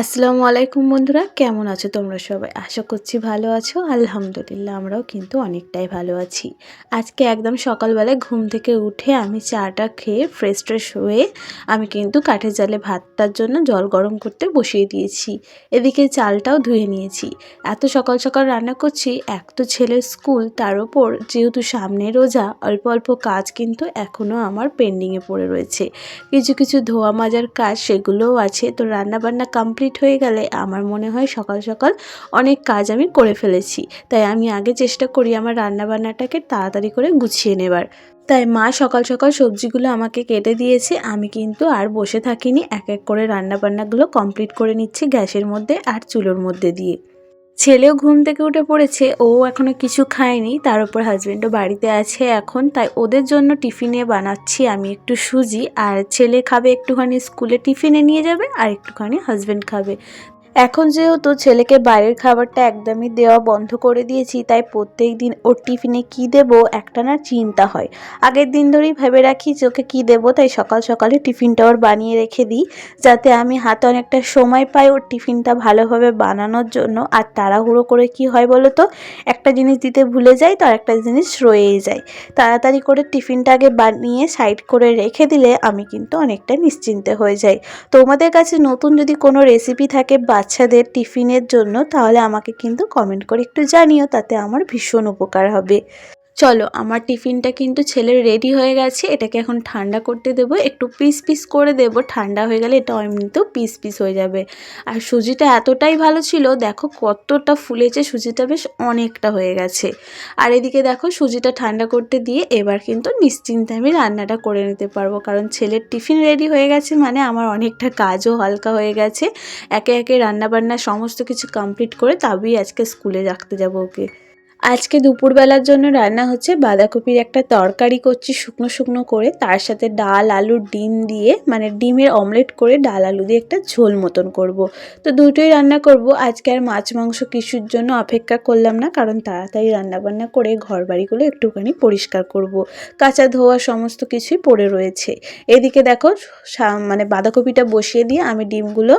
আসসালামু আলাইকুম বন্ধুরা, কেমন আছো তোমরা সবাই? আশা করছি ভালো আছো। আলহামদুলিল্লাহ আমরাও কিন্তু অনেকটাই ভালো আছি। আজকে একদম সকালবেলায় ঘুম থেকে উঠে আমি চাটা খেয়ে ফ্রেশ ট্রেশ হয়ে আমি কিন্তু কাঠের জালে ভাতটার জন্য জল গরম করতে বসিয়ে দিয়েছি। এদিকে চালটাও ধুয়ে নিয়েছি। এত সকাল সকাল রান্না করছি, এক তো ছেলের স্কুল, তার উপর যেহেতু সামনে রোজা, অল্প অল্প কাজ কিন্তু এখনও আমার পেন্ডিংয়ে পড়ে রয়েছে। কিছু কিছু ধোয়া মাজার কাজ সেগুলোও আছে, তো রান্নাবান্না কমপ্লিট হয়ে গেলে আমার মনে হয় সকাল সকাল অনেক কাজ আমি করে ফেলেছি। তাই আমি আগে চেষ্টা করি আমার রান্নাবান্নাটাকে তাড়াতাড়ি করে গুছিয়ে নেবার। তাই মা সকাল সকাল সবজিগুলো আমাকে কেটে দিয়েছে। আমি কিন্তু আর বসে থাকিনি। এক এক করে রান্নাবান্নাগুলো কমপ্লিট করে নিচ্ছি গ্যাসের মধ্যে আর চুলোর মধ্যে দিয়ে। ছেলেও ঘুম থেকে উঠে পড়েছে, ও এখনও কিছু খায়নি, তার উপর হাজব্যান্ডও বাড়িতে আছে এখন, তাই ওদের জন্য টিফিনে বানাচ্ছি আমি একটু সুজি, আর ছেলে খাবে একটুখানি স্কুলে টিফিনে নিয়ে যাবে, আর একটুখানি হাজব্যান্ড খাবে। এখন যেহেতু ছেলেকে বাইরের খাবারটা একদমই দেওয়া বন্ধ করে দিয়েছি, তাই প্রত্যেক দিন ওর টিফিনে কি দেব একটা না চিন্তা হয়। আগের দিন ধরেই ভেবে রাখি যে ওকে কী দেবো, তাই সকাল সকালে টিফিনটা ওর বানিয়ে রেখে দিই, যাতে আমি হাতে অনেকটা সময় পাই ওর টিফিনটা ভালোভাবে বানানোর জন্য। আর তাড়াহুড়ো করে কি হয় বলো তো? একটা জিনিস দিতে ভুলে যাই তো একটা জিনিস রয়েই যায়। তাড়াতাড়ি করে টিফিনটা আগে বানিয়ে সাইড করে রেখে দিলে আমি কিন্তু অনেকটা নিশ্চিন্তে হয়ে যাই। তোমাদের কাছে নতুন যদি কোনো রেসিপি থাকে বাচ্চাদের টিফিনের জন্য, তাহলে আমাকে কিন্তু কমেন্ট করে একটু জানিও, তাতে আমার ভীষণ উপকার হবে। চলো, আমার টিফিনটা কিন্তু ছেলের রেডি হয়ে গেছে, এটাকে এখন ঠান্ডা করতে দেব, একটু পিস পিস করে দেব, ঠান্ডা হয়ে গেলে এটা এমনিতেও পিস পিস হয়ে যাবে। আর সুজিটা এতটাই ভালো ছিল, দেখো কতটা ফুলেছে, সুজিটা বেশ অনেকটা হয়ে গেছে। আর এদিকে দেখো, সুজিটা ঠান্ডা করতে দিয়ে এবার কিন্তু নিশ্চিন্তে আমি রান্নাটা করে নিতে পারব, কারণ ছেলের টিফিন রেডি হয়ে গেছে মানে আমার অনেকটা কাজও হালকা হয়ে গেছে। একে একে রান্নাবান্না সমস্ত কিছু কমপ্লিট করে তবেই আজকে স্কুলে রাখতে যাব ওকে। আজকে দুপুরবেলার জন্য রান্না হচ্ছে বাঁধাকপির একটা তরকারি করছি শুকনো শুকনো করে তার সাথে ডাল আলু ডিম দিয়ে মানে ডিমের অমলেট করে ডাল, আলু দিয়ে একটা ঝোল মতন করব। তো দুটোই রান্না করব আজকে আর মাছ, মাংস কিছুর জন্য অপেক্ষা করলাম না, কারণ তাড়াতাড়ি রান্না বান্না করে ঘর বাড়িগুলো একটুখানি পরিষ্কার করব। কাঁচা ধোয়া সমস্ত কিছুই পড়ে রয়েছে এদিকে দেখো মানে বাঁধাকপিটা বসিয়ে দিয়ে আমি ডিমগুলো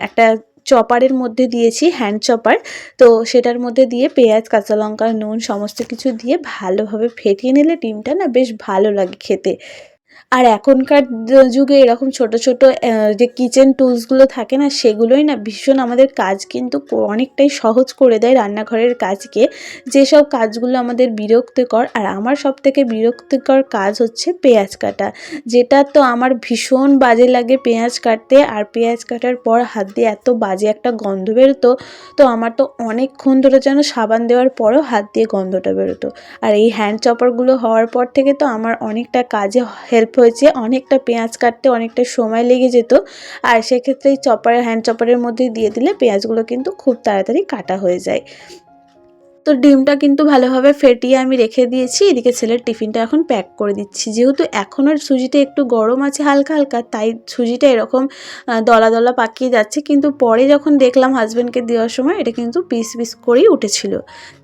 একটা চপারের মধ্যে দিয়েছি হ্যান্ড চপার। তো সেটার মধ্যে দিয়ে পেঁয়াজ, কাঁচা লঙ্কা, নুন, সমস্ত কিছু দিয়ে ভালোভাবে ফেটিয়ে নিলে ডিমটা না বেশ ভালো লাগে খেতে। আর এখনকার যুগে এরকম ছোট ছোট যে কিচেন টুলসগুলো থাকে না, সেগুলোই না ভীষণ আমাদের কাজ কিন্তু অনেকটাই সহজ করে দেয় রান্নাঘরের কাজকে। যেসব কাজগুলো আমাদের বিরক্তিকর, আর আমার সব থেকে বিরক্তিকর কাজ হচ্ছে পেঁয়াজ কাটা। যেটা তো আমার ভীষণ বাজে লাগে পেঁয়াজ কাটতে, আর পেঁয়াজ কাটার পর হাত দিয়ে এত বাজে একটা গন্ধ বেরোতো, তো আমার তো অনেকক্ষণ ধরে যেন সাবান দেওয়ার পরও হাত দিয়ে গন্ধটা বেরোতো। আর এই হ্যান্ড চপারগুলো হওয়ার পর থেকে তো আমার অনেকটা কাজে হেল্প হয়েছে, অনেকটা পেঁয়াজ কাটতে অনেকটা সময় লেগে যেত। আর সেক্ষেত্রে চপারের হ্যান্ড চপারের মধ্যে দিয়ে দিলে পেঁয়াজগুলো কিন্তু খুব তাড়াতাড়ি কাটা হয়ে যায়। তো ডিমটা কিন্তু ভালোভাবে ফেটিয়ে আমি রেখে দিয়েছি। এদিকে ছেলের টিফিনটা এখন প্যাক করে দিচ্ছি। যেহেতু এখনও সুজিটা একটু গরম আছে, হালকা হালকা, তাই সুজিটা এরকম দলা দলা পাকিয়ে যাচ্ছে। কিন্তু পরে যখন দেখলাম হাজব্যান্ডকে দেওয়ার সময়, এটা কিন্তু পিস পিস করেই উঠেছিল।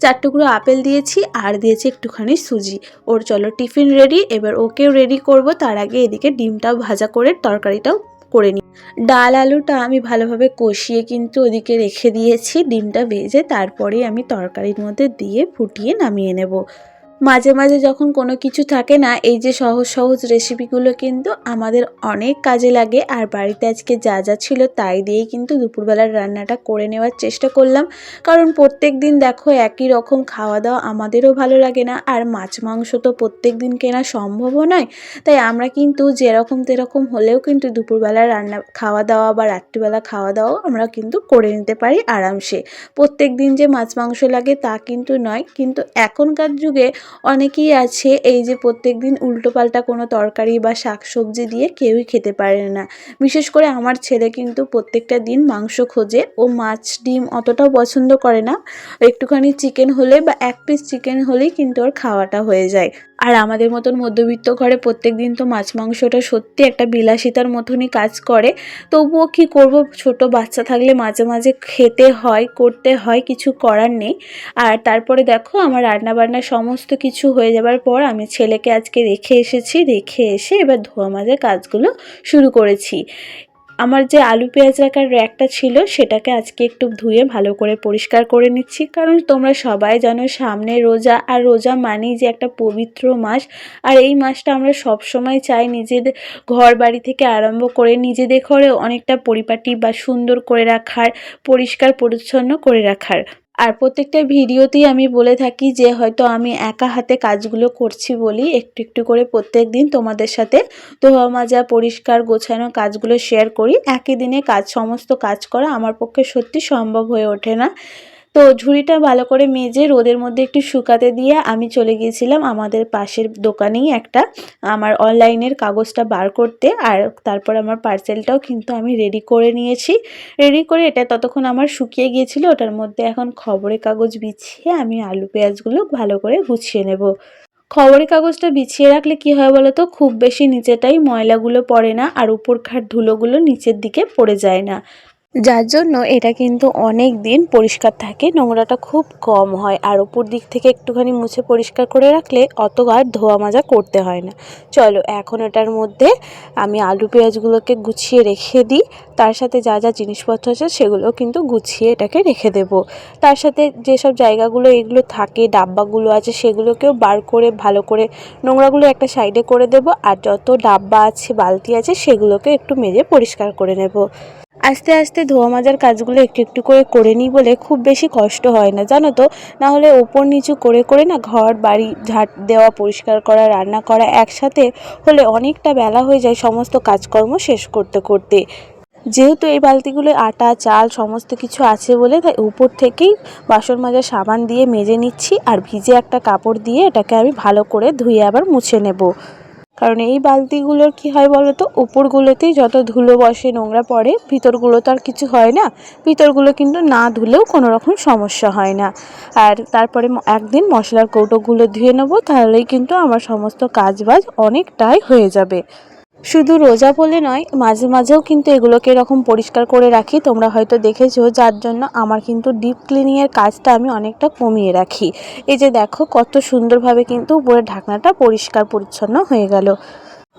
চার টুকরো আপেল দিয়েছি, আর দিয়েছি একটুখানি সুজি। ওর চলো টিফিন রেডি এবার ওকেও রেডি করব। তার আগে এদিকে ডিমটাও ভাজা করে তরকারিটাও করে নিই ডাল আলুটা আমি ভালোভাবে কষিয়ে কিন্তু ওদিকে রেখে দিয়েছি। ডিমটা ভেজে তারপরে আমি তরকারির মধ্যে দিয়ে ফুটিয়ে নামিয়ে নেব। মাঝে মাঝে যখন কোনো কিছু থাকে না, এই যে সহজ সহজ রেসিপিগুলো কিন্তু আমাদের অনেক কাজে লাগে। আর বাড়িতে আজকে যা যা ছিল তাই দিয়েই কিন্তু দুপুরবেলার রান্নাটা করে নেওয়ার চেষ্টা করলাম। কারণ প্রত্যেক দিন দেখো একই রকম খাওয়া দাওয়া আমাদেরও ভালো লাগে না। আর মাছ মাংস তো প্রত্যেক দিন কেনা সম্ভবও নয়। তাই আমরা কিন্তু যেরকম তেরকম হলেও কিন্তু দুপুরবেলা রান্না খাওয়া দাওয়া বা রাত্রিবেলা খাওয়া দাওয়া আমরা কিন্তু করে নিতে পারি আরামসে। প্রত্যেক দিন যে মাছ মাংস লাগে তা কিন্তু নয়। কিন্তু এখনকার যুগে অনেকেই আছে এই যে প্রত্যেক দিন উল্টোপাল্টা কোনো তরকারি বা শাক সবজি দিয়ে কেউই খেতে পারে না। বিশেষ করে আমার ছেলে কিন্তু প্রত্যেকটা দিন মাংস খোঁজে। ও মাছ, ডিম অতটাও পছন্দ করে না। একটুখানি চিকেন হলে বা এক পিস চিকেন হলেই কিন্তু ওর খাওয়াটা হয়ে যায়। আর আমাদের মতন মধ্যবিত্ত ঘরে প্রত্যেক দিন তো মাছ মাংসটা সত্যি একটা বিলাসিতার মতনই কাজ করে। তবুও কি করব? ছোট বাচ্চা থাকলে মাঝে মাঝে খেতে হয়, করতে হয়, কিছু করার নেই। আর তারপরে দেখো আমার রান্নাবান্না সমস্ত কিছু হয়ে যাবার পর আমি ছেলেকে আজকে রেখে এসেছি, রেখে এসে এবার ধোয়া মাজার কাজগুলো শুরু করেছি। আমার যে আলু পেঁয়াজ রাখার র্যাকটা ছিল সেটাকে আজকে একটু ধুয়ে ভালো করে পরিষ্কার করে নিচ্ছি। কারণ তোমরা সবাই জানো সামনে রোজা, আর রোজা মানেই যে একটা পবিত্র মাস। আর এই মাসটা আমরা সব সময় চাই নিজেদের ঘর বাড়ি থেকে আরম্ভ করে নিজেদের ঘরে অনেকটা পরিপাটি বা সুন্দর করে রাখার, পরিষ্কার, পরিচ্ছন্ন করে রাখার। আর প্রত্যেকটা ভিডিওতেই আমি বলে থাকি যে হয়তো আমি একা হাতে কাজগুলো করছি বলি, একটু একটু করে প্রত্যেক দিন তোমাদের সাথে ধোয়া মাজা, পরিষ্কার, গোছানো কাজগুলো শেয়ার করি। একই দিনে কাজ, সমস্ত কাজ করা আমার পক্ষে সত্যি সম্ভব হয়ে ওঠে না। তো ঝুড়িটা ভালো করে মেজে রোদের মধ্যে একটু শুকাতে দিয়ে আমি চলে গিয়েছিলাম আমাদের পাশের দোকানেই একটা আমার অনলাইনের কাগজটা বার করতে আর তারপর আমার পার্সেলটাও কিন্তু আমি রেডি করে নিয়েছি। রেডি করে এটা ততক্ষণ আমার শুকিয়ে গিয়েছিল, ওটার মধ্যে এখন খবরের কাগজ বিছিয়ে আমি আলু পেঁয়াজগুলো ভালো করে গুছিয়ে নেব। খবরের কাগজটা বিছিয়ে রাখলে কি হয় বলো তো, খুব বেশি নিচেটাই ময়লাগুলো পড়ে না আর উপরখাট ধুলোগুলো নিচের দিকে পড়ে যায় না। যার জন্য এটা কিন্তু অনেক দিন পরিষ্কার থাকে। নোংরাটা খুব কম হয় আর ওপর দিক থেকে একটুখানি মুছে পরিষ্কার করে রাখলে অত আর ধোয়া মাজা করতে হয় না। চলো, এখন এটার মধ্যে আমি আলু পেঁয়াজগুলোকে গুছিয়ে রেখে দিই। তার সাথে যা যা জিনিসপত্র আছে সেগুলো কিন্তু গুছিয়ে এটাকে রেখে দেব। তার সাথে যেসব জায়গাগুলো এগুলো থাকে, ডাব্বাগুলো আছে সেগুলোকেও বার করে ভালো করে নোংরাগুলো একটা সাইডে করে দেব। আর যত ডাব্বা আছে, বালতি আছে সেগুলোকে একটু মেজে পরিষ্কার করে নেব। আস্তে আস্তে ধোয়া মাজার কাজগুলো একটু একটু করে করে নিই বলে খুব বেশি কষ্ট হয় না, জানো তো? নাহলে ওপর নিচু করে করে না ঘর, বাড়ি, ঝাঁট দেওয়া, পরিষ্কার করা, রান্না করা একসাথে হলে অনেকটা বেলা হয়ে যায় সমস্ত কাজকর্ম শেষ করতে করতে। যেহেতু এই বালতিগুলো আটা, চাল সমস্ত কিছু আছে বলে তাই উপর থেকেই বাসন মাজার সাবান দিয়ে মেজে নিচ্ছি আর ভিজে একটা কাপড় দিয়ে এটাকে আমি ভালো করে ধুয়ে আবার মুছে নেব। কারণ এই বালতিগুলোর কি হয় বলো তো? উপরগুলোতেই যত ধুলো বসে নোংরা পড়ে, ভিতরগুলো তো আর কিছু হয় না। ভিতরগুলো কিন্তু না ধুলেও কোনো রকম সমস্যা হয় না। আর তারপরে একদিন মশলার কৌটোগুলো ধুয়ে নেব, তাহলেই কিন্তু আমার সমস্ত কাজবাজ অনেকটাই হয়ে যাবে। শুধু রোজা বলে নয়, মাঝে মাঝেও কিন্তু এগুলোকে এরকম পরিষ্কার করে রাখি। তোমরা হয়তো দেখেছ, যার জন্য আমার কিন্তু ডিপ ক্লিনিংয়ের কাজটা আমি অনেকটা কমিয়ে রাখি। এই যে দেখো, কত সুন্দরভাবে কিন্তু উপরের ঢাকনাটা পরিষ্কার পরিচ্ছন্ন হয়ে গেল।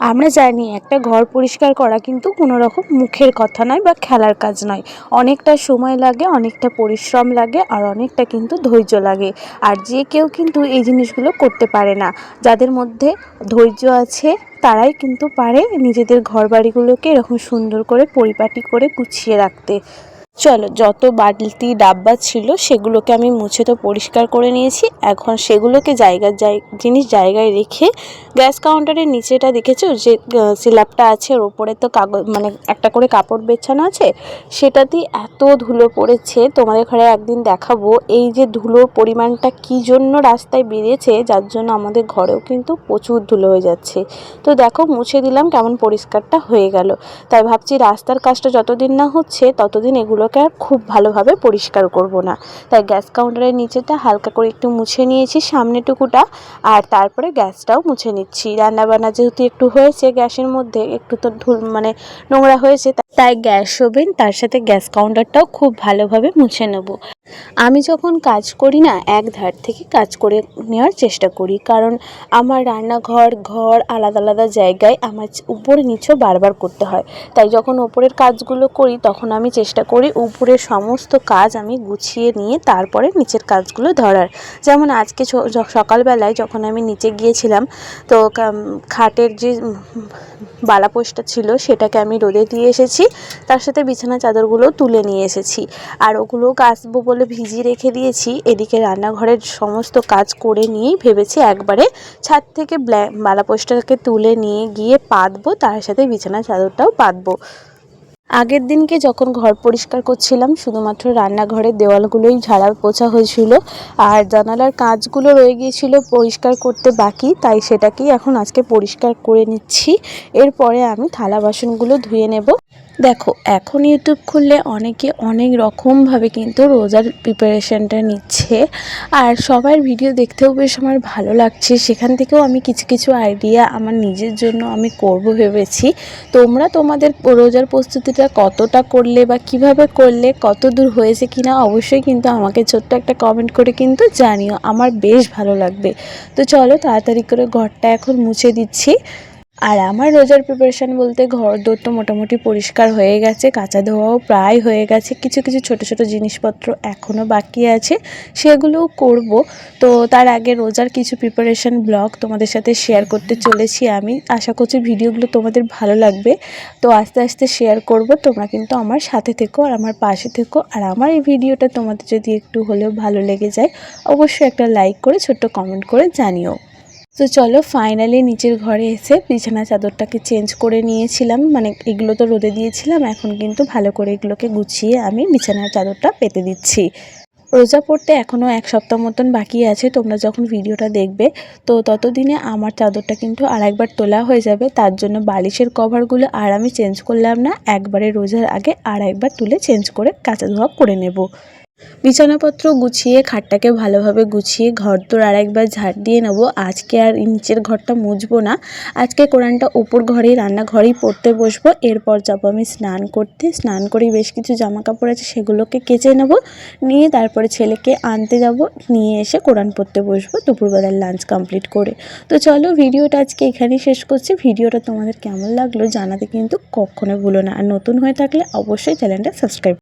আমরা জানি একটা ঘর পরিষ্কার করা কিন্তু কোনো রকম মুখের কথা নয় বা খেলার কাজ নয়। অনেকটা সময় লাগে, অনেকটা পরিশ্রম লাগে আর অনেকটা কিন্তু ধৈর্য লাগে। আর যে কেউ কিন্তু এই জিনিসগুলো করতে পারে না। যাদের মধ্যে ধৈর্য আছে, তারাই কিন্তু পারে নিজেদের ঘর বাড়িগুলোকে এরকম সুন্দর করে পরিপাটি করে গুছিয়ে রাখতে। চলো, যত বালতি ডাব্বা ছিল সেগুলোকে আমি মুছে তো পরিষ্কার করে নিয়েছি। এখন সেগুলোকে জায়গার জায়, জিনিস জায়গায় রেখে গ্যাস কাউন্টারের নিচেটা দেখেছ? যে স্ল্যাবটা আছে, ওর ওপরে তো কাগজ মানে একটা করে কাপড় বেছানো আছে? সেটাতেই এত ধুলো পড়েছে, তোমাদের ঘরে একদিন দেখাবো। এই যে ধুলোর পরিমাণটা কী জন্য রাস্তায় বেরিয়েছে, যার জন্য আমাদের ঘরেও কিন্তু প্রচুর ধুলো হয়ে যাচ্ছে। তো দেখো, মুছে দিলাম, কেমন পরিষ্কারটা হয়ে গেল। তাই ভাবছি রাস্তার কাজটা যতদিন না হচ্ছে, ততদিন এগুলোকে আর খুব ভালোভাবে পরিষ্কার করব না। তাই গ্যাস কাউন্টারের নিচেটা হালকা করে একটু মুছে নিয়েছি সামনেটুকুটা আর তারপরে গ্যাসটাও মুছে নিচ্ছি। রান্নাবান্না যেহেতু একটু হয়েছে গ্যাসের মধ্যে, একটু তো ধুল মানে নোংরা হয়েছে তাই গ্যাস ওভেন, তার সাথে গ্যাস কাউন্টারটাও খুব ভালোভাবে মুছে নেব। আমি যখন কাজ করি না, এক ধার থেকে কাজ করে নেওয়ার চেষ্টা করি, কারণ আমার রান্নাঘর, ঘর আলাদা আলাদা জায়গায় আমার উপরে নিচেও বারবার করতে হয়। তাই যখন ওপরের কাজগুলো করি, তখন আমি চেষ্টা করি উপরের সমস্ত কাজ আমি গুছিয়ে নিয়ে তারপরে নিচের কাজগুলো ধরার। যেমন আজকে সকালবেলায় যখন আমি নিচে গিয়েছিলাম, তো খাটের যে বালাপোষটা ছিল, সেটাকে আমি রোদে দিয়ে এসেছি। তার সাথে বিছানা চাদরগুলো তুলে নিয়ে এসেছি। আর ওগুলো কাচবো বলে ভিজিয়ে রেখে দিয়েছি। এদিকে রান্নাঘরের সমস্ত কাজ করে নিয়েই ভেবেছি একবারে ছাদ থেকে বালাপোষটাকে তুলে নিয়ে গিয়ে পাতবো, তার সাথে বিছানা চাদরটাও পাতবো। আগের দিনকে যখন ঘর পরিষ্কার করছিলাম, শুধুমাত্র রান্নাঘরের দেওয়ালগুলোই ঝাড়া পোছা হয়েছিল। আর জানালার কাজগুলো রয়ে গিয়েছিল পরিষ্কার করতে বাকি, তাই সেটাকেই এখন আজকে পরিষ্কার করে নিচ্ছি। এরপরে আমি থালা বাসনগুলো ধুয়ে নেব। দেখো, এখন ইউটিউব খুললে অনেকে অনেক রকমভাবে কিন্তু রোজার প্রিপারেশনটা নিচ্ছে। আর সবার ভিডিও দেখতেও বেশ আমার ভালো লাগছে। সেখান থেকেও আমি কিছু কিছু আইডিয়া আমার নিজের জন্য আমি করব ভেবেছি। তোমরা তোমাদের রোজার প্রস্তুতিটা কতটা করলে বা কীভাবে করলে কত দূর হয়েছে কিনা অবশ্যই কিন্তু আমাকে ছোট্ট একটা কমেন্ট করে কিন্তু জানিও। আমার বেশ ভালো লাগবে। তো চলো তাড়াতাড়ি করে ঘরটা এখন মুছে দিচ্ছি। আর আমার রোজার প্রিপারেশান বলতে ঘর দোর তো মোটামুটি পরিষ্কার হয়ে গেছে, কাঁচা ধোয়াও প্রায় হয়ে গেছে, কিছু কিছু ছোট ছোট জিনিসপত্র এখনও বাকি আছে, সেগুলোও করব। তো তার আগে রোজার কিছু প্রিপারেশান ব্লগ তোমাদের সাথে শেয়ার করতে চলেছি আমি। আশা করছি ভিডিওগুলো তোমাদের ভালো লাগবে। তো আস্তে আস্তে শেয়ার করব, তোমরা কিন্তু আমার সাথে থেকো আর আমার পাশে থেকো। আর আমার এই ভিডিওটা তোমাদের যদি একটু হলেও ভালো লেগে যায়, অবশ্যই একটা লাইক করে ছোট্ট কমেন্ট করে জানিও। তো চলো ফাইনালি নিচের ঘরে এসে বিছানা চাদরটাকে চেঞ্জ করে নিয়েছিলাম। মানে এগুলো তো রোদে দিয়েছিলাম, এখন কিন্তু ভালো করে এগুলোকে গুছিয়ে আমি বিছানার চাদরটা পেতে দিচ্ছি। রোজা পড়তে এখনও এক সপ্তাহ মতন বাকি আছে, তোমরা যখন ভিডিওটা দেখবে, তো ততদিনে আমার চাদরটা কিন্তু আর একবার তোলা হয়ে যাবে। তার জন্য বালিশের কভারগুলো আর আমি চেঞ্জ করলাম না, একবারে রোজার আগে আর একবার তুলে চেঞ্জ করে কাঁচা ধোয়া করে নেব। বিছানাপত্র গুছিয়ে, খাটটাকে ভালোভাবে গুছিয়ে ঘর তোর আর একবার ঝাড় দিয়ে নেব। আজকে আর নিচের ঘরটা মুছবো না। আজকে কোরআনটা উপর ঘরেই, রান্নাঘরেই পড়তে বসবো। এরপর যাব আমি স্নান করতে। স্নান করে বেশ কিছু জামা কাপড় আছে, সেগুলোকে কেচে নেব। নিয়ে তারপরে ছেলেকে আনতে যাব। নিয়ে এসে কোরআন পড়তে বসবো। দুপুরবেলার লাঞ্চ কমপ্লিট করে। তো চলো ভিডিওটা আজকে এখানেই শেষ করছি। ভিডিওটা তোমাদের কেমন লাগল জানাতে কিন্তু কখনো ভুলো না। আর নতুন হয়ে থাকলে অবশ্যই চ্যানেলটা সাবস্ক্রাইব